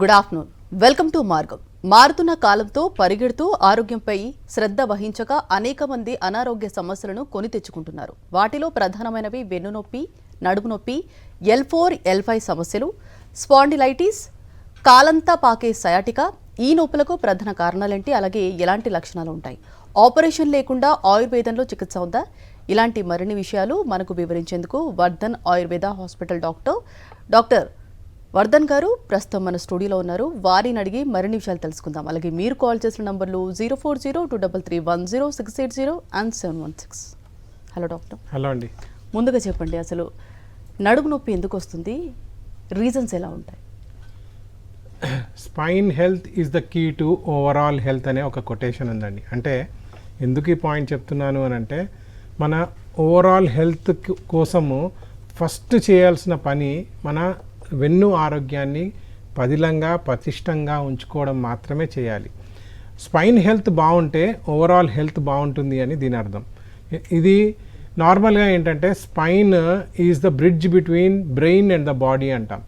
Good afternoon welcome to మార్గం మారుతున్న కాలంతో పరిగెడుతూ ఆరోగ్యంపై శ్రద్ధ వహించక అనేక మంది అనారోగ్య సమస్యలను కొని తెచ్చుకుంటున్నారు. వాటిలో ప్రధానమైనవి వెన్నునొప్పి నడుము నొప్పి ఎల్ ఫోర్ ఎల్ ఫైవ్ సమస్యలు స్పాండిలైటిస్ కాలంతా పాకే సయాటికా ఈ నొప్పులకు ప్రధాన కారణాలేంటి అలాగే ఎలాంటి లక్షణాలు ఉంటాయి? ఆపరేషన్ లేకుండా ఆయుర్వేదంలో చికిత్స ఉందా? ఇలాంటి మరిన్ని విషయాలు మనకు వివరించేందుకు Vardhan Ayurveda hospital doctor doctor Vardhan గారు ప్రస్తుతం మన స్టూడియోలో ఉన్నారు. వారిని అడిగి మరిన్ని విషయాలు తెలుసుకుందాం. అలాగే మీరు కాల్ చేసిన నంబర్లు zero four zero two double three one zero six eight zero and seven one six. Hello doctor. Hello అండి. ముందుగా చెప్పండి అసలు నడుము నొప్పి ఎందుకు వస్తుంది? రీజన్స్ ఎలా ఉంటాయి? Spine health is the key to overall health అనే ఒక కొటేషన్ ఉందండి. అంటే ఎందుకు ఈ పాయింట్ చెప్తున్నాను అని అంటే మన ఓవరాల్ హెల్త్ కోసము ఫస్ట్ చేయాల్సిన పని మన వెన్ను ఆరోగ్యాన్ని పదిలంగా పతిష్టంగా ఉంచుకోవడం మాత్రమే చేయాలి. స్పైన్ హెల్త్ బాగుంటే ఓవరాల్ హెల్త్ బాగుంటుంది అని దీని అర్థం. ఇది నార్మల్గా ఏంటంటే spine is the bridge between brain and the body అంటాం.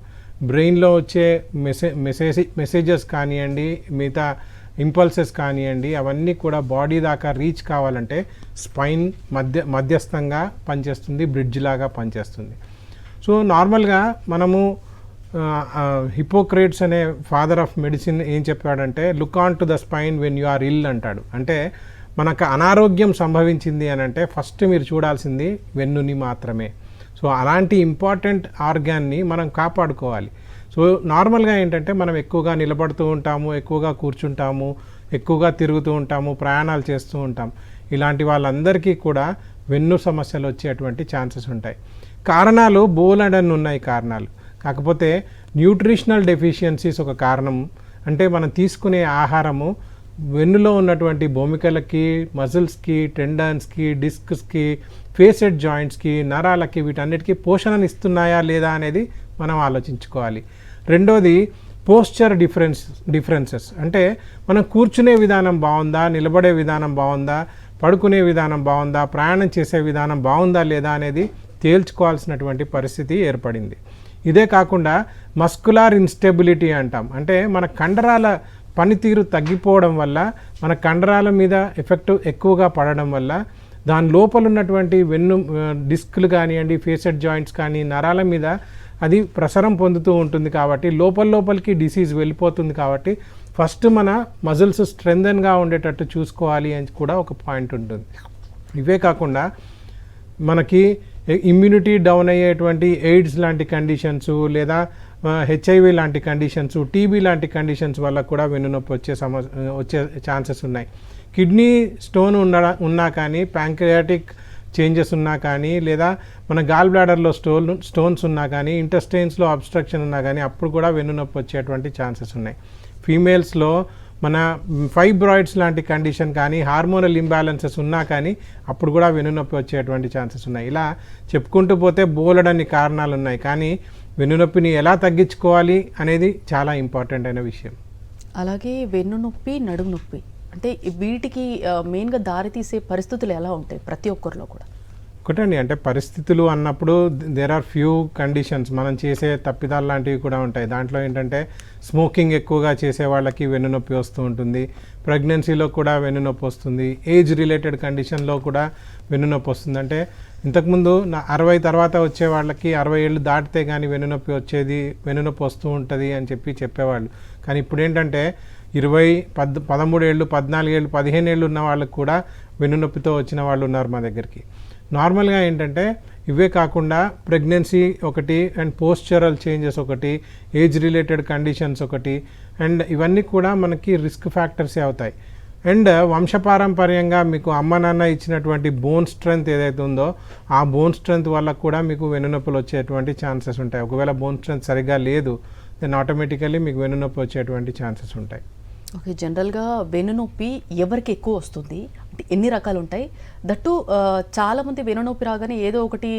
బ్రెయిన్లో వచ్చే మెసే మెసేజ్ మెసేజెస్ కానివ్వండి మిగతా ఇంపల్సెస్ కానివ్వండి అవన్నీ కూడా బాడీ దాకా రీచ్ కావాలంటే స్పైన్ మధ్య మధ్యస్థంగా పనిచేస్తుంది బ్రిడ్జ్ లాగా పనిచేస్తుంది. సో నార్మల్గా మనము హిపోక్రేట్స్ అనే ఫాదర్ ఆఫ్ మెడిసిన్ ఏం చెప్పాడంటే look on to the spine when you are ill అంటాడు. అంటే మనకు అనారోగ్యం సంభవించింది అని అంటే ఫస్ట్ మీరు చూడాల్సింది వెన్నుని మాత్రమే. సో అలాంటి ఇంపార్టెంట్ ఆర్గాన్ని మనం కాపాడుకోవాలి. సో నార్మల్గా ఏంటంటే మనం ఎక్కువగా నిలబడుతూ ఉంటాము ఎక్కువగా కూర్చుంటాము ఎక్కువగా తిరుగుతూ ఉంటాము ప్రయాణాలు చేస్తూ ఉంటాం. ఇలాంటి వాళ్ళందరికీ కూడా వెన్ను సమస్యలు వచ్చేటువంటి ఛాన్సెస్ ఉంటాయి. కారణాలు బోలెడన్ ఉన్నాయి కారణాలు. కాకపోతే న్యూట్రిషనల్ డెఫిషియన్సీస్ ఒక కారణం. అంటే మనం తీసుకునే ఆహారము వెన్నులో ఉన్నటువంటి భూమికలకి మజిల్స్కి టెండన్స్కి డిస్క్స్కి ఫేసెడ్ జాయింట్స్కి నరాలకి వీటన్నిటికీ పోషణను ఇస్తున్నాయా లేదా అనేది మనం ఆలోచించుకోవాలి. రెండోది పోస్చర్ డిఫరెన్స్ డిఫరెన్సెస్. అంటే మనం కూర్చునే విధానం బాగుందా నిలబడే విధానం బాగుందా పడుకునే విధానం బాగుందా ప్రయాణం చేసే విధానం బాగుందా లేదా అనేది తేల్చుకోవాల్సినటువంటి పరిస్థితి ఏర్పడింది. ఇదే కాకుండా మస్కులార్ ఇన్స్టెబిలిటీ అంటాం. అంటే మన కండరాల పనితీరు తగ్గిపోవడం వల్ల మన కండరాల మీద ఎఫెక్ట్ ఎక్కువగా పడడం వల్ల దాని లోపల ఉన్నటువంటి వెన్ను డిస్క్లు కానివ్వండి ఫేసెడ్ జాయింట్స్ కానీ నరాల మీద అది ప్రసరం పొందుతూ ఉంటుంది కాబట్టి లోపల లోపలికి డిసీజ్ వెళ్ళిపోతుంది కాబట్టి ఫస్ట్ మన మజిల్స్ స్ట్రెంగ్గా ఉండేటట్టు చూసుకోవాలి అని కూడా ఒక పాయింట్ ఉంటుంది. ఇవే కాకుండా మనకి ఇమ్యూనిటీ డౌన్ అయ్యేటువంటి ఎయిడ్స్ లాంటి కండిషన్స్ లేదా హెచ్ఐవి లాంటి కండిషన్స్ టీబీ లాంటి కండిషన్స్ వల్ల కూడా వెన్నునొప్పి వచ్చే సమస్య వచ్చే ఛాన్సెస్ ఉన్నాయి. కిడ్నీ స్టోన్ ఉన్న ఉన్నా కానీ ప్యాంక్రియాటిక్ చేంజెస్ ఉన్నా కానీ లేదా మన గాల్ బ్లాడర్లో స్టోన్ స్టోన్స్ ఉన్నా కానీ ఇంటెస్టైన్స్లో అబ్స్ట్రక్షన్ ఉన్నా కానీ అప్పుడు కూడా వెన్నునొప్పి వచ్చేటువంటి ఛాన్సెస్ ఉన్నాయి. ఫీమేల్స్లో మన ఫైబ్రాయిడ్స్ లాంటి కండిషన్ కానీ హార్మోనల్ ఇంబ్యాలెన్సెస్ ఉన్నా కానీ అప్పుడు కూడా వెన్నునొప్పి వచ్చేటువంటి ఛాన్సెస్ ఉన్నాయి. ఇలా చెప్పుకుంటూ పోతే బోలడని కారణాలు ఉన్నాయి కానీ వెన్నునొప్పిని ఎలా తగ్గించుకోవాలి అనేది చాలా ఇంపార్టెంట్ అయిన విషయం. అలాగే వెన్ను నొప్పి నడుము నొప్పి. అంటే వీటికి మెయిన్గా దారితీసే పరిస్థితులు ఎలా ఉంటాయి? ప్రతి ఒక్కరిలో కూడా. ఒకటండి అంటే పరిస్థితులు అన్నప్పుడు దేర్ ఆర్ ఫ్యూ కండిషన్స్ మనం చేసే తప్పిదాలు లాంటివి కూడా ఉంటాయి. దాంట్లో ఏంటంటే స్మోకింగ్ ఎక్కువగా చేసే వాళ్ళకి వెన్నునొప్పి వస్తూ ఉంటుంది. ప్రెగ్నెన్సీలో కూడా వెన్నునొప్పి వస్తుంది. ఏజ్ రిలేటెడ్ కండిషన్లో కూడా వెన్నునొప్పి వస్తుంది. అంటే ఇంతకుముందు నా అరవై తర్వాత వచ్చే వాళ్ళకి అరవై ఏళ్ళు దాటితే కానీ వెన్నునొప్పి వచ్చేది వెన్నునొప్పి వస్తూ ఉంటుంది అని చెప్పి చెప్పేవాళ్ళు. కానీ ఇప్పుడు ఏంటంటే ఇరవై పద్ పదమూడు ఏళ్ళు పద్నాలుగు ఏళ్ళు పదిహేను ఏళ్ళు ఉన్న వాళ్ళకు కూడా వెన్నునొప్పితో వచ్చిన వాళ్ళు ఉన్నారు మా దగ్గరికి. నార్మల్గా ఏంటంటే ఇవే కాకుండా ప్రెగ్నెన్సీ ఒకటి అండ్ పోస్చరల్ చేంజెస్ ఒకటి ఏజ్ రిలేటెడ్ కండిషన్స్ ఒకటి అండ్ ఇవన్నీ కూడా మనకి రిస్క్ ఫ్యాక్టర్సే అవుతాయి. అండ్ వంశపారంపర్యంగా మీకు అమ్మ నాన్న ఇచ్చినటువంటి బోన్ స్ట్రెంగ్త్ ఏదైతే ఉందో ఆ బోన్ స్ట్రెంగ్త్ వల్ల కూడా మీకు వెన్నునొప్పులు వచ్చేటువంటి ఛాన్సెస్ ఉంటాయి. ఒకవేళ బోన్ స్ట్రెంగ్త్ సరిగ్గా లేదు దెన్ ఆటోమేటికల్లీ మీకు వెన్నునొప్పి వచ్చేటువంటి ఛాన్సెస్ ఉంటాయి. ఓకే జనరల్గా వెన్నునొప్పి ఎవరికి ఎక్కువ వస్తుంది? ఎన్ని రకాలు ఉంటాయి? దట్టు చాలామంది చాలా మంది రాగానే ఏదో ఒకటి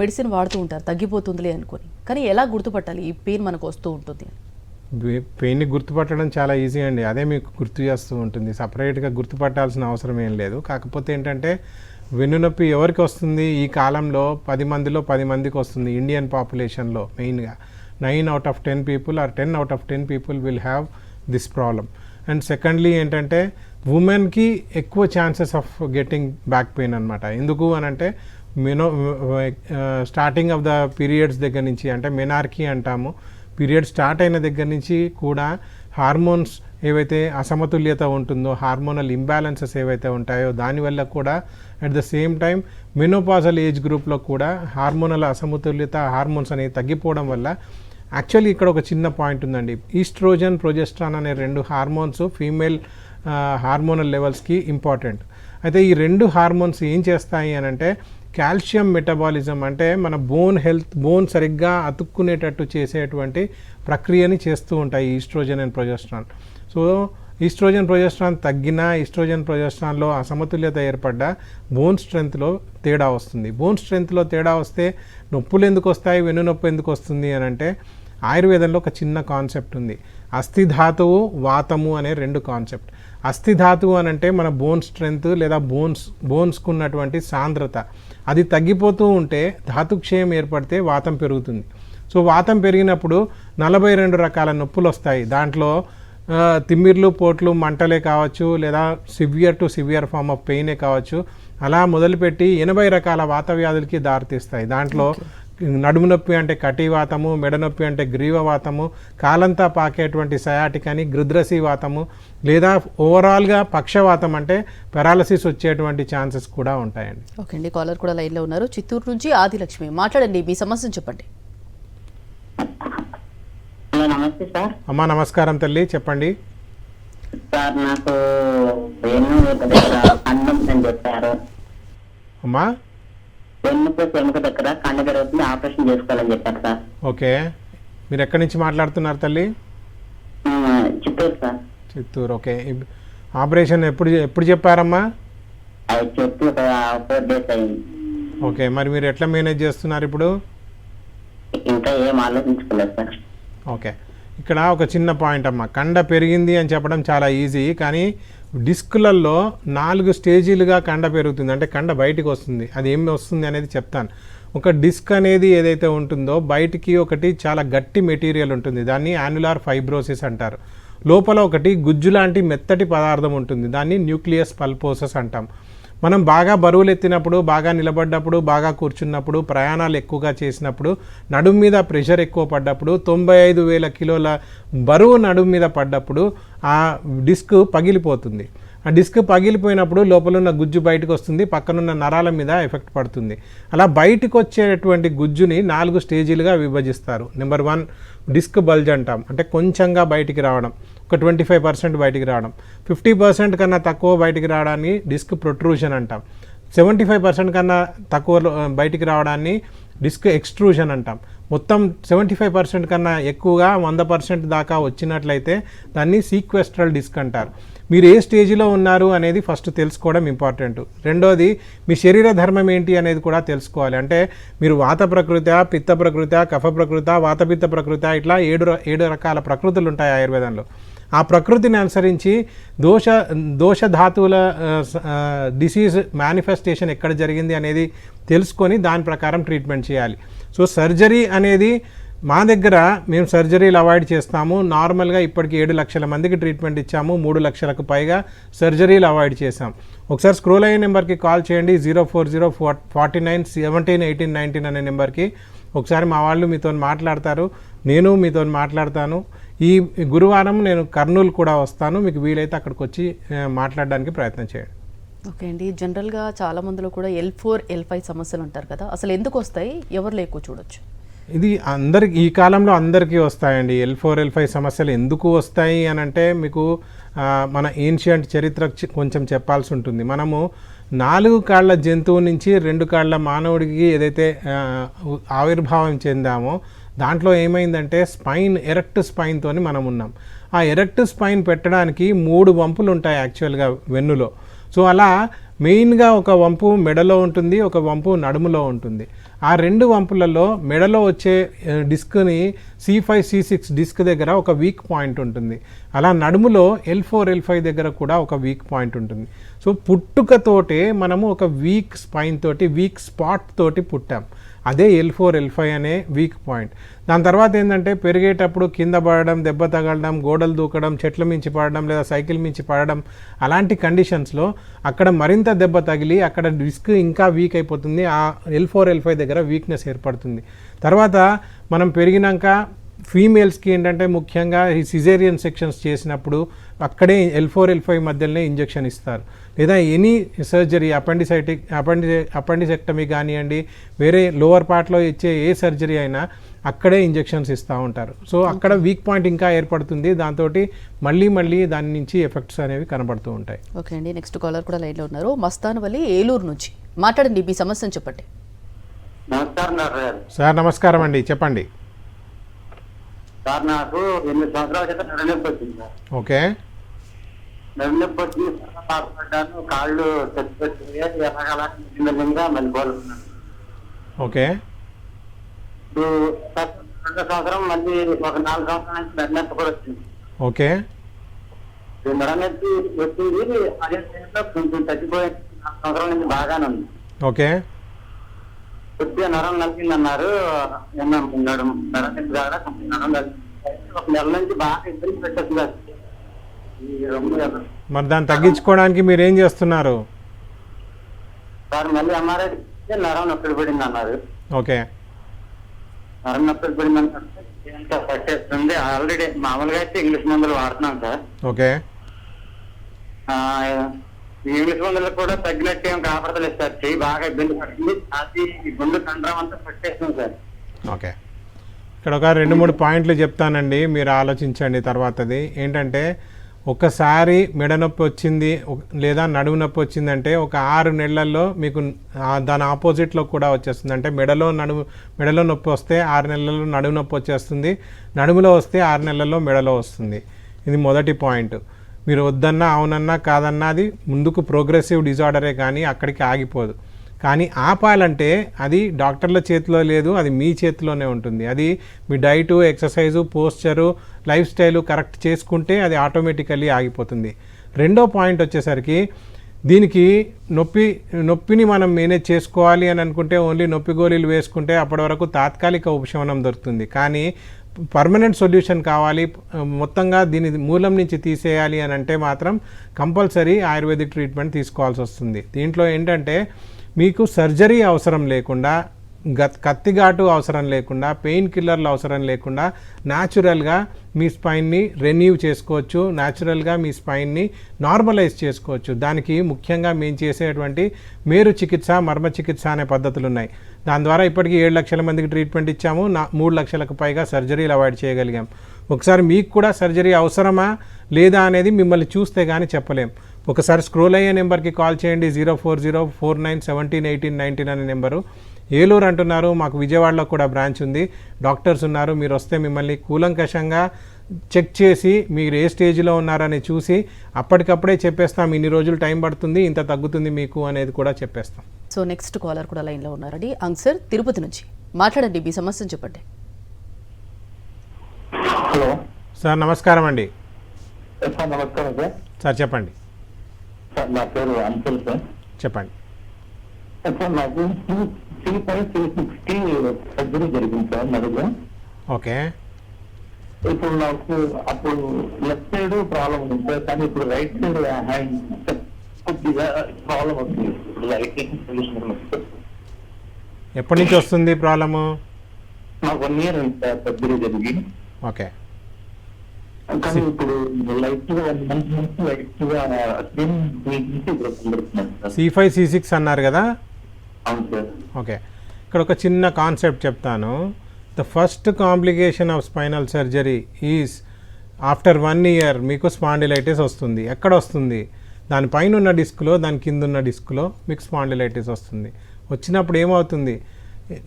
మెడిసిన్ వాడుతూ ఉంటారు. తగ్గిపోతుందిలే అనుకొని. కానీ ఎలా గుర్తుపట్టాలి? ఈ పెయిన్ మనకు వస్తూ ఉంటుంది పెయిన్ని గుర్తుపట్టడం చాలా ఈజీ అండి. అదే మీకు గుర్తు చేస్తూ ఉంటుంది. సపరేట్గా గుర్తుపట్టాల్సిన అవసరం ఏం లేదు. కాకపోతే ఏంటంటే వెన్నునొప్పి ఎవరికి వస్తుంది? ఈ కాలంలో పది మందిలో పది మందికి వస్తుంది. ఇండియన్ పాపులేషన్లో మెయిన్గా nine out of ten people are ten out of ten people will have this problem and secondly ఏంటంటే ఉమెన్కి ఎక్కువ chances of getting back pain అనమాట ఎందుకు అని అంటే మెనో స్టార్టింగ్ ఆఫ్ ద పీరియడ్స్ దగ్గర నుంచి అంటే మెనార్కీ అంటాము పీరియడ్ స్టార్ట్ అయిన దగ్గర నుంచి కూడా హార్మోన్స్ ఏవైతే అసమతుల్యత ఉంటుందో హార్మోనల్ ఇంబ్యాలెన్సెస్ ఏవైతే ఉంటాయో దానివల్ల కూడా at the same time menopausal age గ్రూప్లో కూడా హార్మోనల్ అసమతుల్యత హార్మోన్స్ అనేవి తగ్గిపోవడం వల్ల యాక్చువల్లీ ఇక్కడ ఒక చిన్న పాయింట్ ఉందండి. ఈస్ట్రోజన్ ప్రొజెస్ట్రాన్ అనే రెండు హార్మోన్స్ ఫీమేల్ హార్మోనల్ లెవెల్స్కి ఇంపార్టెంట్ అయితే ఈ రెండు హార్మోన్స్ ఏం చేస్తాయి అని అంటే కాల్షియం మెటబాలిజం అంటే మన బోన్ హెల్త్ బోన్ సరిగ్గా అతుక్కునేటట్టు చేసేటువంటి ప్రక్రియని చేస్తూ ఉంటాయి oestrogen and progesterone so oestrogen progesterone తగ్గినా ఈస్ట్రోజన్ ప్రొజెస్ట్రాన్లో అసమతుల్యత ఏర్పడ్డా బోన్ స్ట్రెంత్లో తేడా వస్తుంది. బోన్ స్ట్రెంత్లో తేడా వస్తే నొప్పులు ఎందుకు వస్తాయి వెన్ను నొప్పి ఎందుకు వస్తుంది అని అంటే ఆయుర్వేదంలో ఒక చిన్న కాన్సెప్ట్ ఉంది. అస్థి ధాతువు వాతము అనే రెండు కాన్సెప్ట్ అస్థి ధాతువు అని అంటే మన బోన్ స్ట్రెంగ్త్ లేదా బోన్స్ బోన్స్కు ఉన్నటువంటి సాంద్రత. అది తగ్గిపోతూ ఉంటే ధాతుక్షయం ఏర్పడితే వాతం పెరుగుతుంది. సో వాతం పెరిగినప్పుడు నలభై రెండు రకాల నొప్పులు వస్తాయి దాంట్లో తిమ్మిర్లు పోట్లు మంటలే కావచ్చు లేదా severe to severe form of పెయినే కావచ్చు. అలా మొదలుపెట్టి ఎనభై రకాల వాత వ్యాధులకి దారితీస్తాయి. దాంట్లో నడుము నొప్పి అంటే కటివాతము మెడ నొప్పి అంటే గ్రీవవాతము కాలంతా పాకేటువంటి సయాటిక్ అని గృద్రసి వాతము లేదా ఓవరాల్గా పక్షవాతం అంటే పెరాలసిస్ వచ్చేటువంటి ఛాన్సెస్ కూడా ఉంటాయండి. ఓకే అండి కాలర్ కూడా లైన్లో ఉన్నారు. చిత్తూరు నుంచి ఆదిలక్ష్మి మాట్లాడండి మీ సమస్యను చెప్పండి. నమస్తే సార్. అమ్మా నమస్కారం తల్లి చెప్పండి. సార్ నాకు వెన్ను దగ్గర కండం అని చెప్పారు. అమ్మా? వెన్నుకు చెముక దగ్గర కండ జరుగుతుంది ఆపరేషన్ చేసుకోవాలని చెప్పారు సార్. ఓకే. మీరు ఎక్కడి నుంచి మాట్లాడుతున్నారు తల్లి? చిత్తూరు. ఓకే. ఆపరేషన్ ఎప్పుడు ఎప్పుడు చెప్పారమ్మా? ఓకే. మరి మీరు ఎట్లా మేనేజ్ చేస్తున్నారు ఇప్పుడు? ఇంకా ఏం ఆలోచించుకోలేదు సార్. ఓకే. ఇక్కడ ఒక చిన్న పాయింట్ అమ్మా. కండ పెరిగింది అని చెప్పడం చాలా ఈజీ కానీ డిస్కులలో నాలుగు స్టేజీలుగా కండ పెరుగుతుంది. అంటే కండ బయటికి వస్తుంది. అది ఏమి వస్తుంది అనేది చెప్తాను. ఒక డిస్క్ అనేది ఏదైతే ఉంటుందో బయటికి ఒకటి చాలా గట్టి మెటీరియల్ ఉంటుంది. దాన్ని యాన్యులార్ ఫైబ్రోసిస్ అంటారు. లోపల ఒకటి గుజ్జు లాంటి మెత్తటి పదార్థం ఉంటుంది. దాన్ని న్యూక్లియస్ పల్పోసస్ అంటాం. మనం బాగా బరువులు ఎత్తినప్పుడు బాగా నిలబడ్డప్పుడు బాగా కూర్చున్నప్పుడు ప్రయాణాలు ఎక్కువగా చేసినప్పుడు నడుము మీద ప్రెషర్ ఎక్కువ పడ్డప్పుడు తొంభై ఐదు వేల కిలోల బరువు నడుము మీద పడ్డప్పుడు ఆ డిస్క్ పగిలిపోతుంది. ఆ డిస్క్ పగిలిపోయినప్పుడు లోపల ఉన్న గుజ్జు బయటకు వస్తుంది పక్కనున్న నరాల మీద ఎఫెక్ట్ పడుతుంది. అలా బయటకు వచ్చేటువంటి గుజ్జుని నాలుగు స్టేజీలుగా విభజిస్తారు. నెంబర్ వన్ డిస్క్ బల్జ్ అంటాం. అంటే కొంచెంగా బయటికి రావడం. ఒక ట్వంటీ ఫైవ్ పర్సెంట్ బయటికి రావడం. ఫిఫ్టీ పర్సెంట్ కన్నా తక్కువ బయటికి రావడాన్ని డిస్క్ ప్రొట్రూషన్ అంటాం. సెవెంటీ ఫైవ్ పర్సెంట్ కన్నా తక్కువ లో- బయటికి రావడాన్ని డిస్క్ ఎక్స్ట్రూషన్ అంటాం. మొత్తం సెవెంటీ ఫైవ్ పర్సెంట్ కన్నా ఎక్కువగా వంద పర్సెంట్ దాకా వచ్చినట్లయితే దాన్ని సీక్వెస్ట్రల్ డిస్క్ అంటారు. మీరు ఏ స్టేజ్లో ఉన్నారు అనేది ఫస్ట్ తెలుసుకోవడం ఇంపార్టెంట్ రెండోది మీ శరీర ధర్మం ఏంటి అనేది కూడా తెలుసుకోవాలి. అంటే మీరు వాత ప్రకృత పిత్త ప్రకృత కఫ ప్రకృత వాతపిత్త ప్రకృత ఇట్లా ఏడు ఏడు రకాల ప్రకృతులు ఉంటాయి ఆయుర్వేదంలో. ఆ ప్రకృతిని అనుసరించి దోష దోష ధాతువుల డిసీజ్ మేనిఫెస్టేషన్ ఎక్కడ జరిగింది అనేది తెలుసుకొని దాని ప్రకారం ట్రీట్మెంట్ చేయాలి. సో సర్జరీ అనేది మా దగ్గర మేము సర్జరీలు అవాయిడ్ చేస్తాము. నార్మల్గా ఇప్పటికి ఏడు లక్షల మందికి ట్రీట్మెంట్ ఇచ్చాము. మూడు లక్షలకు పైగా సర్జరీలు అవాయిడ్ చేసాం ఒకసారి స్క్రోల్ అయ్యే నెంబర్కి కాల్ చేయండి. Zero four zero four forty nine seventeen eighteen nineteen అనే నెంబర్కి ఒకసారి మా వాళ్ళు మీతో మాట్లాడతారు. నేను మీతో మాట్లాడతాను. ఈ గురువారం నేను కర్నూలు కూడా వస్తాను. మీకు వీలైతే అక్కడికి వచ్చి మాట్లాడడానికి ప్రయత్నం చేయండి. ఓకే అండి. జనరల్గా చాలా మందిలో కూడా ఎల్ ఫోర్ ఎల్ ఫైవ్ సమస్యలు ఉంటారు కదా. అసలు ఎందుకు వస్తాయి? ఎవరు ఎక్కువ చూడొచ్చు. ఇది అందరికి ఈ కాలంలో అందరికీ వస్తాయండి. ఎల్ ఫోర్ ఎల్ ఫైవ్ సమస్యలు ఎందుకు వస్తాయి అని అంటే మీకు మన ఏన్షియంట్ చరిత్ర కొంచెం చెప్పాల్సి ఉంటుంది. మనము నాలుగు కాళ్ళ జంతువు నుంచి రెండు కాళ్ళ మానవుడికి ఏదైతే ఆవిర్భావం చెందామో దాంట్లో ఏమైందంటే స్పైన్ ఎరెక్ట్ స్పైన్తోని మనం ఉన్నాం ఆ ఎరెక్ట్ స్పైన్ పెట్టడానికి మూడు వంపులు ఉంటాయి యాక్చువల్గా వెన్నులో. సో అలా మెయిన్గా ఒక వంపు మెడలో ఉంటుంది ఒక వంపు నడుములో ఉంటుంది. ఆ రెండు వంపులలో మెడలో వచ్చే డిస్క్ని C five C six disc దగ్గర ఒక వీక్ పాయింట్ ఉంటుంది. అలా నడుములో ఎల్ ఫోర్ ఎల్ ఫైవ్ దగ్గర కూడా ఒక వీక్ పాయింట్ ఉంటుంది. సో పుట్టుకతోటే మనము ఒక వీక్ స్పైన్ తోటి వీక్ స్పాట్ తోటి పుట్టాం. అదే ఎల్ ఫోర్ ఎల్ ఫైవ్ అనే వీక్ పాయింట్ దాని తర్వాత ఏంటంటే పెరిగేటప్పుడు కింద పడడం దెబ్బ తగలడం గోడలు దూకడం చెట్ల మించి పడడం లేదా సైకిల్ మించి పడడం అలాంటి కండిషన్స్లో అక్కడ మరింత దెబ్బ తగిలి అక్కడ డిస్క్ ఇంకా వీక్ అయిపోతుంది. ఆ ఎల్ ఫోర్ ఎల్ ఫైవ్ దగ్గర వీక్నెస్ ఏర్పడుతుంది. తర్వాత మనం పెరిగినాక ఫీమేల్స్కి ఏంటంటే ముఖ్యంగా ఈ సిజేరియన్ సెక్షన్స్ చేసినప్పుడు అక్కడే ఎల్ ఫోర్ ఎల్ ఫైవ్ మధ్యలోనే ఇంజెక్షన్ ఇస్తారు. లేదా any surgery appendicitic appendi appendectomy కానివ్వండి వేరే లోవర్ పార్ట్లో ఇచ్చే ఏ సర్జరీ అయినా అక్కడే ఇంజెక్షన్స్ ఇస్తూ ఉంటారు. సో అక్కడ వీక్ పాయింట్ ఇంకా ఏర్పడుతుంది. దాంతో మళ్ళీ మళ్ళీ దాని నుంచి ఎఫెక్ట్స్ అనేవి కనబడుతూ ఉంటాయి. ఓకే అండి. నెక్స్ట్ కాలర్ కూడా లైన్లో ఉన్నారు. మస్తాన్ వల్లి ఏలూరు నుంచి మాట్లాడండి మీ సమస్యను చెప్పండి. నమస్కారం సార్ నమస్కారం అండి. చెప్పండి. సార్ నాకు ఎనిమిది సంవత్సరాల క్రితం నడునొప్పి వచ్చింది సార్. ఓకే. నడునొప్పి వచ్చి చాలా బాధపడ్డాను కాళ్ళు చచ్చిపోయి ఎలాగలా నిమ్మగా మళ్ళీ కోలుకున్నాను ఓకే. ఇప్పుడు రెండో సంవత్సరం మళ్ళీ ఒక నాలుగు సంవత్సరాల నుంచి నడునొప్పి కూడా వచ్చింది. ఓకే. నడునొప్పి వచ్చింది అదే కొంచెం తగ్గిపోయింది నాలుగు సంవత్సరాల నుంచి బాగానే ఉంది. ఓకే. కొద్దిగా నరం నలిగింది అన్నారు నిన్న నడుం నరం నరం ఒక నెల నుంచి బాగా ఇబ్బంది ఎర్ర- మరి దాన్ని తగ్గించుకోవడానికి మీరు ఏం చేస్తున్నారు? సార్ మళ్ళీ ఎంఆర్ఐ నరం నొప్పి పడింది అన్నారు ఓకే. నరం నొప్పి పడింది అన్నారు పట్టేస్తుంది ఆల్రెడీ మామూలుగా అయితే ఇంగ్లీష్ మందులు వాడుతున్నాం సార్. ఓకే. ఇంగ్లీష్ మందులకు కూడా తగ్గినట్టు ఏం కాపాడలేదు సార్. చెయ్యి బాగా ఇబ్బంది పడుతుంది. అది గుండు కండరం అంతా పట్టేస్తుంది సార్. ఓకే. ఇక్కడ ఒక రెండు మూడు పాయింట్లు చెప్తానండి. మీరు ఆలోచించండి తర్వాతది. ఏంటంటే ఒకసారి మెడ నొప్పి వచ్చింది లేదా నడుము నొప్పి వచ్చిందంటే ఒక ఆరు నెలల్లో మీకు దాని ఆపోజిట్లో కూడా వచ్చేస్తుంది. అంటే మెడలో నడుము మెడలో నొప్పి వస్తే ఆరు నెలల్లో నడుము నొప్పి వచ్చేస్తుంది. నడుములో వస్తే ఆరు నెలల్లో మెడలో వస్తుంది. ఇది మొదటి పాయింట్. మీరు వద్దన్నా అవునన్నా కాదన్నా అది ముందుకు ప్రోగ్రెసివ్ డిజార్డరే కానీ అక్కడికి ఆగిపోదు. కానీ ఆపాలంటే అది డాక్టర్ల చేతిలో లేదు అది మీ చేతిలోనే ఉంటుంది. అది మీ diet exercise posture lifestyle correct చేసుకుంటే అది ఆటోమేటికల్లీ ఆగిపోతుంది. రెండో పాయింట్ వచ్చేసరికి దీనికి నొప్పి నొప్పిని మనం మేనేజ్ చేసుకోవాలి అని అనుకుంటే ఓన్లీ నొప్పి గోళీలు వేసుకుంటే అప్పటి వరకు తాత్కాలిక ఉపశమనం దొరుకుతుంది. కానీ పర్మనెంట్ సొల్యూషన్ కావాలి. మొత్తంగా దీని మూలం నుంచి తీసేయాలి అని అంటే మాత్రం కంపల్సరీ ఆయుర్వేదిక్ ట్రీట్మెంట్ తీసుకోవాల్సి వస్తుంది. దీంట్లో ఏంటంటే మీకు సర్జరీ అవసరం లేకుండా గత్ కత్తిఘాటు అవసరం లేకుండా పెయిన్ కిల్లర్లు అవసరం లేకుండా న్యాచురల్గా మీ స్పైన్ని రెన్యూ చేసుకోవచ్చు. న్యాచురల్గా మీ స్పైన్ని నార్మలైజ్ చేసుకోవచ్చు. దానికి ముఖ్యంగా మేము చేసేటువంటి మేరు చికిత్స మర్మ చికిత్స అనే పద్ధతులు ఉన్నాయి దాని ద్వారా ఇప్పటికీ ఏడు లక్షల మందికి ట్రీట్మెంట్ ఇచ్చాము. నా మూడు లక్షలకు పైగా సర్జరీలు అవాయిడ్ చేయగలిగాం. ఒకసారి మీకు కూడా సర్జరీ అవసరమా? లేదా అనేది మిమ్మల్ని చూస్తే కానీ చెప్పలేం. ఒకసారి స్క్రోల్ అయ్యే నెంబర్కి కాల్ చేయండి. Zero four zero four nine seventeen eighteen nineteen అనే నెంబరు. ఏలూరు అంటున్నారు మాకు విజయవాడలో కూడా బ్రాంచ్ ఉంది. డాక్టర్స్ ఉన్నారు మీరు వస్తే మిమ్మల్ని కూలంకషంగా చెక్ చేసి మీరు ఏ స్టేజ్లో ఉన్నారని చూసి అప్పటికప్పుడే చెప్పేస్తాం ఇన్ని రోజులు టైం పడుతుంది ఇంత తగ్గుతుంది మీకు అనేది కూడా చెప్పేస్తాం. సో నెక్స్ట్ కాలర్ కూడా లైన్లో ఉన్నారండి. అంక్సర్ తిరుపతి నుంచి మాట్లాడండి మీ సమస్యను చెప్పండి. హలో. సార్ నమస్కారం అండి. సార్ నమస్కారం సార్. సార్ చెప్పండి. సార్ నా పేరు అంకుల్ సార్. చెప్పండి. సార్ నాకు three point three sixty surgery జరిగింది సార్ నడుగు ఓకే. ఇప్పుడు నాకు అప్పుడు లెఫ్ట్ సైడ్ ప్రాబ్లం ఉంది సార్ కానీ ఇప్పుడు రైట్ సైడ్ హ్యాండ్ కొద్దిగా ప్రాబ్లం వస్తుంది రైట్ సొల్యూషన్ ఎప్పటి నుంచి వస్తుంది ప్రాబ్లము? నాకు వన్ ఇయర్ ఉంది సార్ సర్జరీ జరిగి. ఓకే. కానీ ఇప్పుడు లైట్గా లైట్గా సి ఫైవ్ సి సిక్స్ అన్నారు కదా? ఓకే. ఇక్కడ ఒక చిన్న కాన్సెప్ట్ చెప్తాను. The first complication of spinal surgery is after one year మీకు స్పాండిలైటిస్ వస్తుంది. ఎక్కడ వస్తుంది? దానిపైన ఉన్న డిస్క్లో దాని కింద ఉన్న డిస్క్లో మీకు స్పాండిలైటిస్ వస్తుంది. వచ్చినప్పుడు ఏమవుతుంది?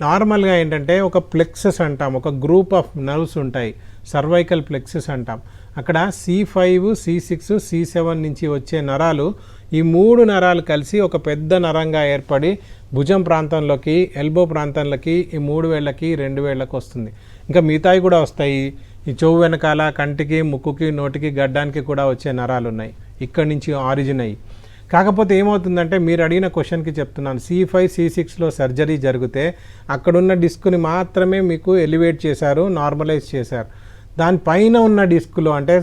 నార్మల్గా ఏంటంటే ఒక ప్లెక్సెస్ అంటాం. ఒక గ్రూప్ ఆఫ్ నర్వ్స్ ఉంటాయి. సర్వైకల్ ప్లెక్సెస్ అంటాం. అక్కడ C five C six C seven నుంచి వచ్చే నరాలు ఈ మూడు నరాలు కలిసి ఒక పెద్ద నరంగా ఏర్పడి భుజం ప్రాంతంలోకి ఎల్బో ప్రాంతంలోకి ఈ మూడు వేళ్ళకి రెండు వేళ్ళకి వస్తుంది. ఇంకా మిగతాయి కూడా వస్తాయి. ఈ చెవు వెనకాల కంటికి ముక్కుకి నోటికి గడ్డానికి కూడా వచ్చే నరాలు ఉన్నాయి. ఇక్కడి నుంచి ఆరిజిన్ అయ్యి. కాకపోతే ఏమవుతుందంటే మీరు అడిగిన క్వశ్చన్కి చెప్తున్నాను. సి ఫైవ్ సి సిక్స్లో సర్జరీ జరిగితే అక్కడున్న డిస్క్ని మాత్రమే మీకు ఎలివేట్ చేశారు నార్మలైజ్ చేశారు. దానిపైన ఉన్న డిస్క్లో అంటే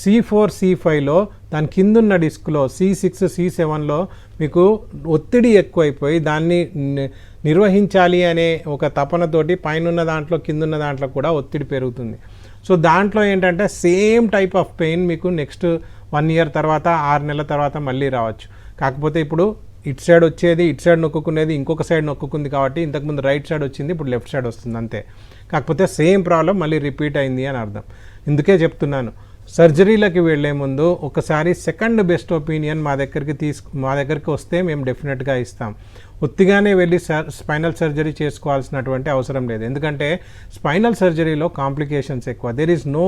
సి ఫోర్ సి ఫైవ్లో దాని కింద ఉన్న డిస్క్లో సి సిక్స్ సి సెవెన్లో మీకు ఒత్తిడి ఎక్కువైపోయి దాన్ని నిర్వహించాలి అనే ఒక తపనతోటి పైన ఉన్న దాంట్లో కింద ఉన్న దాంట్లో కూడా ఒత్తిడి పెరుగుతుంది. సో దాంట్లో ఏంటంటే సేమ్ టైప్ ఆఫ్ పెయిన్ మీకు నెక్స్ట్ వన్ ఇయర్ తర్వాత ఆరు నెలల తర్వాత మళ్ళీ రావచ్చు. కాకపోతే ఇప్పుడు ఇటు సైడ్ వచ్చేది ఇటు సైడ్ నొక్కుకునేది ఇంకొక సైడ్ నొక్కుకుంది కాబట్టి ఇంతకుముందు రైట్ సైడ్ వచ్చింది ఇప్పుడు లెఫ్ట్ సైడ్ వస్తుంది అంతే. కాకపోతే సేమ్ ప్రాబ్లం మళ్ళీ రిపీట్ అయింది అని అర్థం. ఇందుకే చెప్తున్నాను. సర్జరీలకు వెళ్ళే ముందు ఒకసారి సెకండ్ బెస్ట్ ఒపీనియన్ మా దగ్గరికి తీసుకు మా దగ్గరికి వస్తే మేము డెఫినెట్గా ఇస్తాం. ఒత్తిగానే వెళ్ళి సర్ స్పైనల్ సర్జరీ చేసుకోవాల్సినటువంటి అవసరం లేదు. ఎందుకంటే స్పైనల్ సర్జరీలో కాంప్లికేషన్స్ ఎక్కువ. There is no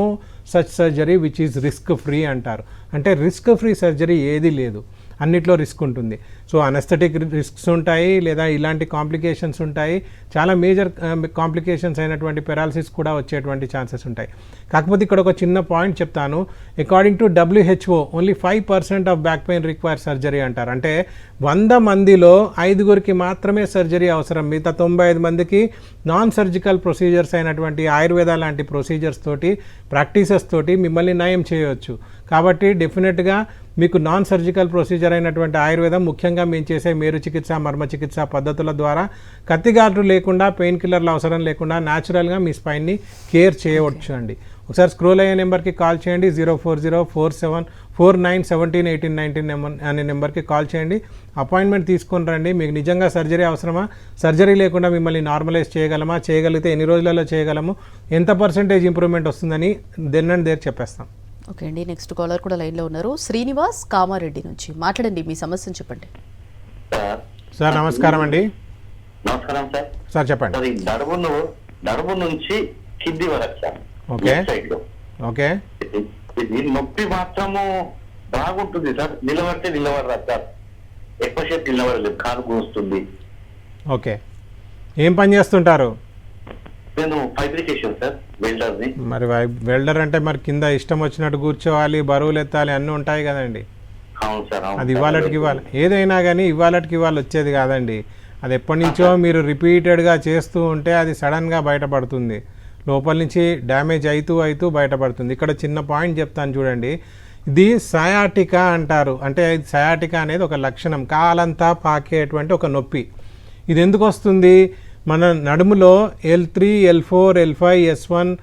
such surgery which is risk free అంటారు. అంటే రిస్క్ ఫ్రీ సర్జరీ ఏది లేదు. అన్నిట్లో రిస్క్ ఉంటుంది. సో అనస్థెటిక్ రిస్క్స్ ఉంటాయి లేదా ఇలాంటి కాంప్లికేషన్స్ ఉంటాయి. చాలా మేజర్ కాంప్లికేషన్స్ అయినటువంటి పెరాలసిస్ కూడా వచ్చేటువంటి ఛాన్సెస్ ఉంటాయి. కాకపోతే ఇక్కడ ఒక చిన్న పాయింట్ చెప్తాను. According to WHO only five percent of back pain require surgery అంటారు. అంటే వంద మందిలో ఐదుగురికి మాత్రమే సర్జరీ అవసరం. మిగతా తొంభై ఐదు మందికి నాన్ సర్జికల్ ప్రొసీజర్స్ అయినటువంటి ఆయుర్వేద లాంటి ప్రొసీజర్స్ తోటి ప్రాక్టీసెస్ తోటి మిమ్మల్ని నయం చేయవచ్చు కాబట్టి డెఫినెట్గా మీకు నాన్ సర్జికల్ ప్రొసీజర్ అయినటువంటి ఆయుర్వేదం ముఖ్యంగా మేము చేసే మేరు చికిత్స మర్మ చికిత్స పద్ధతుల ద్వారా కత్తిగాట్లు లేకుండా పెయిన్ కిల్లర్లు అవసరం లేకుండా న్యాచురల్గా మీ స్పైన్ని కేర్ చేయవచ్చు అండి ఒకసారి స్క్రోల్ అయ్యే నెంబర్కి కాల్ చేయండి. Zero four zero four seven four nine seventeen eighteen nineteen number అనే నెంబర్కి కాల్ చేయండి. అపాయింట్మెంట్ తీసుకొని రండి. మీకు నిజంగా సర్జరీ అవసరమా? సర్జరీ లేకుండా మిమ్మల్ని నార్మలైజ్ చేయగలమా? చేయగలిగితే ఎన్ని రోజులలో చేయగలము? ఎంత పర్సెంటేజ్ ఇంప్రూవ్మెంట్ వస్తుందని దెన్ అండ్ దేర్ చెప్పేస్తాం. ఓకే అండి నెక్స్ట్ కాలర్ కూడా లైన్లో ఉన్నారు. శ్రీనివాస్ కామారెడ్డి నుంచి మాట్లాడండి మీ సమస్యను చెప్పండి. సార్. సార్ నమస్కారం అండి. నమస్కారం సార్. సార్ చెప్పండి. సార్ ఈ నడుమును నడుము నుంచి కింది వరకు సార్. ఓకే. ఓకే. ఇది నొప్పి మాత్రము బాగుంటుంది సార్. నిలబడితే నిలబడరా సార్? ఎక్కువసేపు నిలబడలేదు కాలు కూస్తుంది ఓకే. ఏం పని చేస్తుంటారు? నేను ఫైబ్రికేషన్ సార్ మరి వెల్డర్ అంటే మరి కింద ఇష్టం వచ్చినట్టు కూర్చోవాలి బరువులు ఎత్తాలి అన్నీ ఉంటాయి కదండి. అవును సార్ అది. ఇవాళకి ఇవ్వాలి. ఏదైనా కానీ ఇవాళకి ఇవాళ వచ్చేది కాదండి. అది ఎప్పటి నుంచో మీరు రిపీటెడ్గా చేస్తూ ఉంటే అది సడన్గా బయటపడుతుంది. లోపల నుంచి డ్యామేజ్ అవుతూ అవుతూ బయటపడుతుంది. ఇక్కడ చిన్న పాయింట్ చెప్తాను చూడండి. ఇది సయాటికా అంటారు. అంటే సయాటికా అనేది ఒక లక్షణం. కాలంతా పాకేటువంటి ఒక నొప్పి. ఇది ఎందుకు వస్తుంది? మన నడుములో L three L four L five S one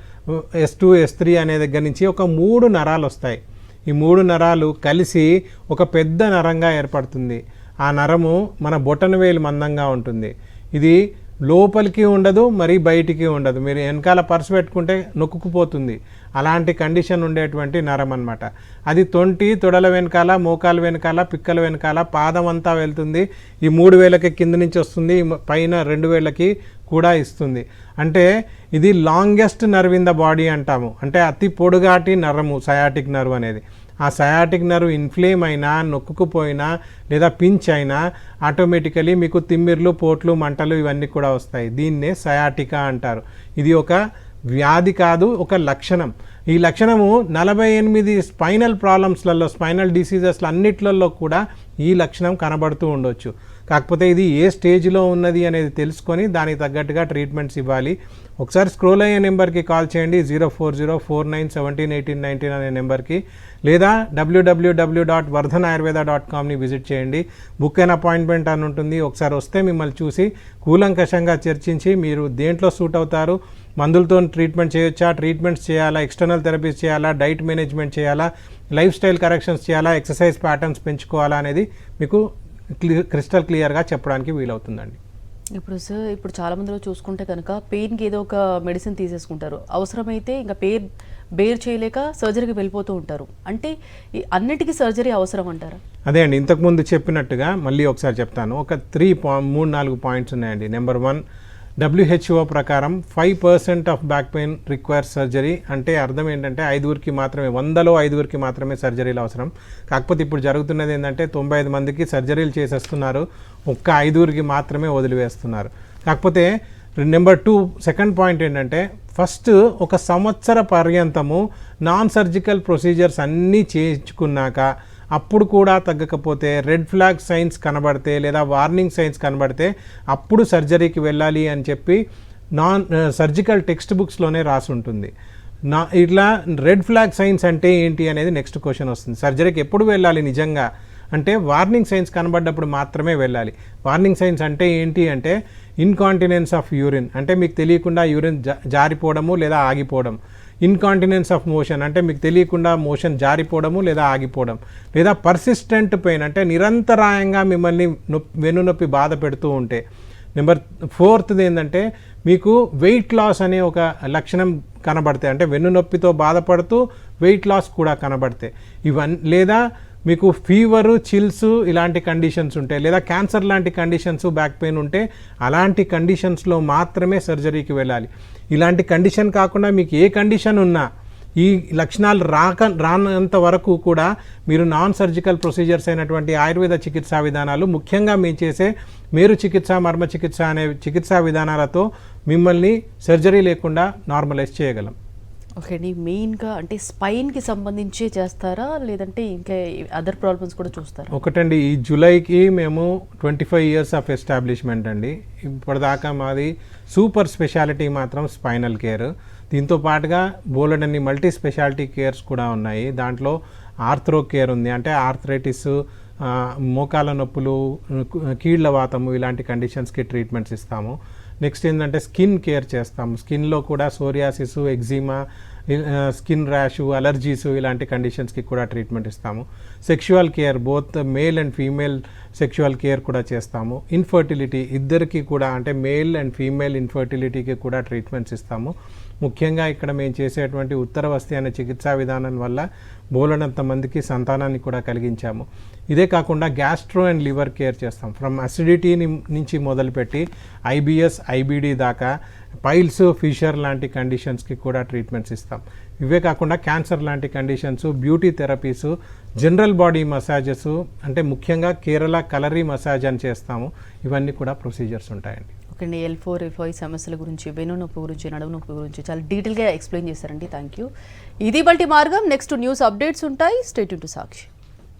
S two S three అనే దగ్గర నుంచి ఒక మూడు నరాలు వస్తాయి. ఈ మూడు నరాలు కలిసి ఒక పెద్ద నరంగా ఏర్పడుతుంది. ఆ నరము మన బొటనవేలు మందంగా ఉంటుంది. ఇది లోపలికి ఉండదు మరి బయటికి ఉండదు. మీరు వెనకాల పర్సు పెట్టుకుంటే నొక్కుకుపోతుంది. అలాంటి కండిషన్ ఉండేటువంటి నరం అనమాట అది తొంటి తొడల వెనకాల మోకాల వెనకాల పిక్కల వెనకాల పాదం అంతా వెళ్తుంది. ఈ మూడు వేలకి కింద నుంచి వస్తుంది పైన రెండు వేలకి కూడా ఇస్తుంది. అంటే ఇది longest nerve in the body అంటాము. అంటే అతి పొడుగాటి నరము సయాటిక్ నర్వ్ అనేది. ఆ సయాటిక్ నర్వ్ ఇన్ఫ్లేమ్ అయినా నొక్కుకుపోయినా లేదా పించ్ అయినా ఆటోమేటికలీ మీకు తిమ్మిర్లు పోట్లు మంటలు ఇవన్నీ కూడా వస్తాయి. దీన్నే సయాటికా అంటారు. ఇది ఒక వ్యాధి కాదు ఒక లక్షణం. ఈ లక్షణము నలభై ఎనిమిది స్పైనల్ ప్రాబ్లమ్స్లలో స్పైనల్ డిసీజెస్లో అన్నిట్లలో కూడా ఈ లక్షణం కనబడుతూ ఉండొచ్చు. కాకపోతే ఇది ఏ స్టేజ్లో ఉన్నది అనేది తెలుసుకొని దానికి తగ్గట్టుగా ట్రీట్మెంట్స్ ఇవ్వాలి. ఒకసారి స్క్రోల్ అయ్యే నెంబర్కి కాల్ చేయండి zero four zero four nine seventeen eighteen nineteen అనే నెంబర్కి. లేదా WWW dot Vardhan Ayurveda dot కామ్ని visit చేయండి. బుక్ అండ్ అపాయింట్మెంట్ అని ఉంటుంది. ఒకసారి వస్తే మిమ్మల్ని చూసి కూలంకషంగా చర్చించి మీరు దేంట్లో సూట్ అవుతారు మందులతో ట్రీట్మెంట్ చేయొచ్చా? ట్రీట్మెంట్స్ చేయాలా? ఎక్స్టర్నల్ థెరపీస్ చేయాలా? డైట్ మేనేజ్మెంట్ చేయాలా? లైఫ్ స్టైల్ కరెక్షన్స్ చేయాలా? ఎక్సర్సైజ్ ప్యాటర్న్స్ పెంచుకోవాలా అనేది మీకు క్రిస్టల్ క్లియర్గా చెప్పడానికి వీలవుతుందండి. ఇప్పుడు సార్ ఇప్పుడు చాలా మందిలో చూసుకుంటే కనుక పెయిన్కి ఏదో ఒక మెడిసిన్ తీసేసుకుంటారు. అవసరమైతే ఇంకా పెయిన్ బేర్ చేయలేక సర్జరీకి వెళ్ళిపోతూ ఉంటారు. అంటే ఈ అన్నిటికీ సర్జరీ అవసరం అంటారా? అదే అండి. ఇంతకుముందు చెప్పినట్టుగా మళ్ళీ ఒకసారి చెప్తాను. ఒక త్రీ పా మూడు నాలుగు పాయింట్స్ ఉన్నాయండి. నెంబర్ వన్ డబ్ల్యూహెచ్ఓ ప్రకారం five percent of back pain require surgery అంటే అర్థం ఏంటంటే ఐదుగురికి మాత్రమే వందలో ఐదుగురికి మాత్రమే సర్జరీలు అవసరం. కాకపోతే ఇప్పుడు జరుగుతున్నది ఏంటంటే తొంభై ఐదు మందికి సర్జరీలు చేసేస్తున్నారు ఒక్క ఐదుగురికి మాత్రమే వదిలివేస్తున్నారు. కాకపోతే నెంబర్ టూ సెకండ్ పాయింట్ ఏంటంటే ఫస్ట్ ఒక సంవత్సర పర్యంతము నాన్ సర్జికల్ ప్రొసీజర్స్ అన్నీ చేయించుకున్నాక అప్పుడు కూడా తగ్గకపోతే రెడ్ ఫ్లాగ్ సైన్స్ కనబడితే లేదా వార్నింగ్ సైన్స్ కనబడితే అప్పుడు సర్జరీకి వెళ్ళాలి అని చెప్పి నాన్ సర్జికల్ టెక్స్ట్ బుక్స్లోనే రాసి ఉంటుంది. నా ఇట్లా రెడ్ ఫ్లాగ్ సైన్స్ అంటే ఏంటి అనేది నెక్స్ట్ క్వశ్చన్ వస్తుంది. సర్జరీకి ఎప్పుడు వెళ్ళాలి నిజంగా? అంటే వార్నింగ్ సైన్స్ కనబడ్డప్పుడు మాత్రమే వెళ్ళాలి. వార్నింగ్ సైన్స్ అంటే ఏంటి అంటే ఇన్కాంటినెన్స్ ఆఫ్ యూరిన్ అంటే మీకు తెలియకుండా యూరిన్ జా జారిపోవడము లేదా ఆగిపోవడం. ఇన్కాంటినెన్స్ ఆఫ్ మోషన్ అంటే మీకు తెలియకుండా మోషన్ జారిపోవడము లేదా ఆగిపోవడం. లేదా పర్సిస్టెంట్ పెయిన్ అంటే నిరంతరాయంగా మిమ్మల్ని నొప్పి వెన్నునొప్పి బాధ పెడుతూ ఉంటే. నెంబర్ ఫోర్త్ది ఏంటంటే మీకు వెయిట్ లాస్ అనే ఒక లక్షణం కనబడతాయి. అంటే వెన్నునొప్పితో బాధపడుతూ వెయిట్ లాస్ కూడా కనబడతాయి. ఇవన్నీ లేదా మీకు ఫీవరు చిల్స్ ఇలాంటి కండిషన్స్ ఉంటాయి. లేదా క్యాన్సర్ లాంటి కండిషన్స్ బ్యాక్ పెయిన్ ఉంటే అలాంటి కండిషన్స్లో మాత్రమే సర్జరీకి వెళ్ళాలి. ఇలాంటి కండిషన్ కాకుండా మీకు ఏ కండిషన్ ఉన్నా ఈ లక్షణాలు రాక రానంత వరకు కూడా మీరు నాన్ సర్జికల్ ప్రొసీజర్స్ అయినటువంటి ఆయుర్వేద చికిత్సా విధానాలు ముఖ్యంగా మేము చేసే మేరు చికిత్స మర్మ చికిత్స అనే చికిత్సా విధానాలతో మిమ్మల్ని సర్జరీ లేకుండా నార్మలైజ్ చేయగలం. ఓకే అండి మెయిన్గా అంటే స్పైన్కి సంబంధించి చేస్తారా? లేదంటే ఇంకా అదర్ ప్రాబ్లమ్స్ కూడా చూస్తారా? ఒకటండి ఈ జూలైకి మేము twenty five years of establishment అండి. ఇప్పటిదాకా మాది సూపర్ స్పెషాలిటీ మాత్రం స్పైనల్ కేర్. దీంతో పాటుగా బోలెడన్ని మల్టీ స్పెషాలిటీ కేర్స్ కూడా ఉన్నాయి. దాంట్లో ఆర్థ్రో కేర్ ఉంది. అంటే ఆర్థరైటిస్ మోకాల నొప్పులు కీళ్ళ వాతము ఇలాంటి కండిషన్స్కి ట్రీట్మెంట్స్ ఇస్తాము. నెక్స్ట్ ఏంటంటే స్కిన్ కేర్ చేస్తాము స్కిన్లో కూడా psoriasis eczema skin rash allergies ఇలాంటి కండిషన్స్కి కూడా ట్రీట్మెంట్ ఇస్తాము. Sexual care both male and female sexual care కూడా చేస్తాము. ఇన్ఫర్టిలిటీ ఇద్దరికి కూడా అంటే మేల్ అండ్ ఫీమేల్ ఇన్ఫర్టిలిటీకి కూడా ట్రీట్మెంట్స్ ఇస్తాము. ముఖ్యంగా ఇక్కడ మేము చేసేటువంటి ఉత్తరవస్తి అనే చికిత్సా విధానం వల్ల బోలనంత మందికి సంతానాన్ని కూడా కలిగించాము. ఇదే కాకుండా గ్యాస్ట్రో అండ్ లివర్ కేర్ చేస్తాం. ఫ్రమ్ అసిడిటీ నుంచి మొదలుపెట్టి ఐబిఎస్ ఐబిడి దాకా పైల్స్ ఫిషర్ లాంటి కండిషన్స్కి కూడా ట్రీట్మెంట్స్ ఇస్తాం. ఇవే కాకుండా క్యాన్సర్ లాంటి conditions beauty therapies general body massages అంటే ముఖ్యంగా కేరళ కలరీ మసాజ్ అని చేస్తాము. ఇవన్నీ కూడా ప్రొసీజర్స్ ఉంటాయండి. ఓకే అండి. ఎల్ ఫోర్ ఎల్ ఫైవ్ సమస్యల గురించి వెను నొప్పి గురించి నడుము నొప్పి గురించి చాలా డీటెయిల్గా ఎక్స్ప్లెయిన్ చేశారండి. థ్యాంక్ యూ ఇది బల్టి మార్గం. నెక్స్ట్ న్యూస్ అప్డేట్స్ ఉంటాయి. State to Sakshi.